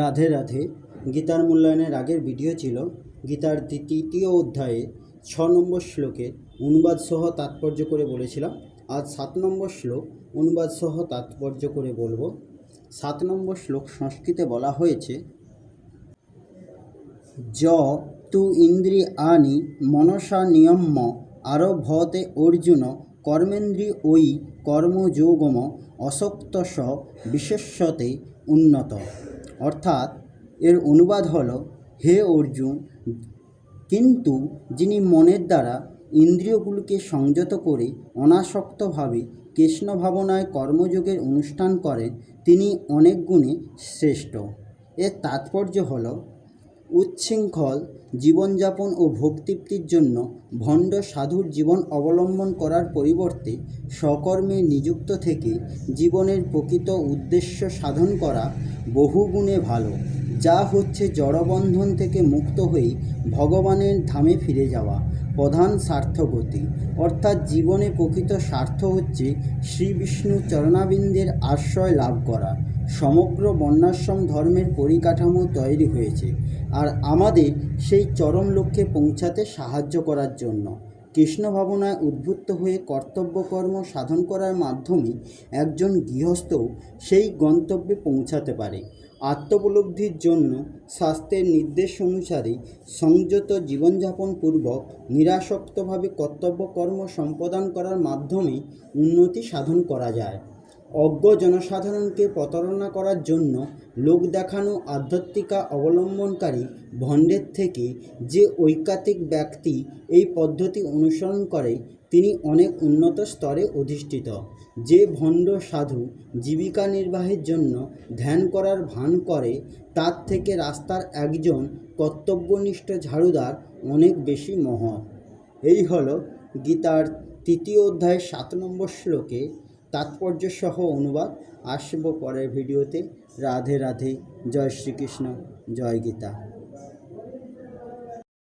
রাধে রাধে। গীতার মূল্যায়নের আগের ভিডিও ছিল গীতার তৃতীয় অধ্যায়ে ছ নম্বর শ্লোকে অনুবাদ সহ তাৎপর্য করে বলেছিলাম। আজ সাত নম্বর শ্লোক অনুবাদ সহ তাৎপর্য করে বলব। সাত নম্বর শ্লোক সংস্কৃতে বলা হয়েছে য তু ইন্দ্রি আনি মনসা নিয়ম্য আরভতে অর্জুন কর্মেন্দ্রিয় ওই কর্মযোগম অসক্তস বিশেষ্যতে উন্নত। অর্থাৎ এর অনুবাদ হল, হে অর্জুন, কিন্তু যিনি মনের দ্বারা ইন্দ্রিয়গুলিকে সংযত করে অনাসক্তভাবে কৃষ্ণ ভাবনায় কর্মযোগের অনুষ্ঠান করেন, তিনি অনেক গুণে শ্রেষ্ঠ। এর তাৎপর্য হল উচ্ছৃঙ্খল, জীবনযাপন ও ভোগতৃপ্তির জন্য ভণ্ড সাধুর জীবন অবলম্বন করার পরিবর্তে সকর্মে নিযুক্ত থেকে জীবনের প্রকৃত উদ্দেশ্য সাধন করা বহুগুণে ভালো। যা হচ্ছে জড়বন্ধন থেকে মুক্ত হয়ে ভগবানের ধামে ফিরে যাওয়া প্রধান স্বার্থগতি। অর্থাৎ জীবনে প্রকৃত স্বার্থ হচ্ছে শ্রী বিষ্ণু চরণাবিন্দের আশ্রয় লাভ করা। সমগ্র বন্যাশ্রম ধর্মের পরিকাঠামো তৈরি হয়েছে। আর আমাদের সেই চরম লক্ষ্যে পৌঁছাতে সাহায্য করার জন্য। কৃষ্ণ ভাবনায় উদ্বুদ্ধ হয়ে কর্তব্যকর্ম সাধন করার মাধ্যমে একজন গৃহস্থ সেই গন্তব্যে পৌঁছাতে পারে। আত্মোপলব্ধির জন্য স্বাস্থ্যের নির্দেশ অনুসারে সংযত জীবনযাপন পূর্বক নিরাসক্তভাবে কর্তব্যকর্ম সম্পাদন করার মাধ্যমে উন্নতি সাধন করা যায়। অজ্ঞ জনসাধারণকে প্রতারণা করার জন্য লোক দেখানো আধ্যাত্মিকা অবলম্বনকারী ভণ্ডের থেকে যে ঐকাতিক ব্যক্তি এই পদ্ধতি অনুসরণ করে, তিনি অনেক উন্নত স্তরে অধিষ্ঠিত। যে ভণ্ড সাধু জীবিকা নির্বাহের জন্য ধ্যান করার ভান করে, তার থেকে রাস্তার একজন কর্তব্যনিষ্ঠ ঝাড়ুদার অনেক বেশি মহৎ। এই হল গীতার তৃতীয় অধ্যায়ের সাত নম্বর শ্লোকে তাৎপর্য সহ অনুবাদ। আসব পরের ভিডিওতে। রাধে রাধে। জয় শ্রীকৃষ্ণ। জয় গীতা।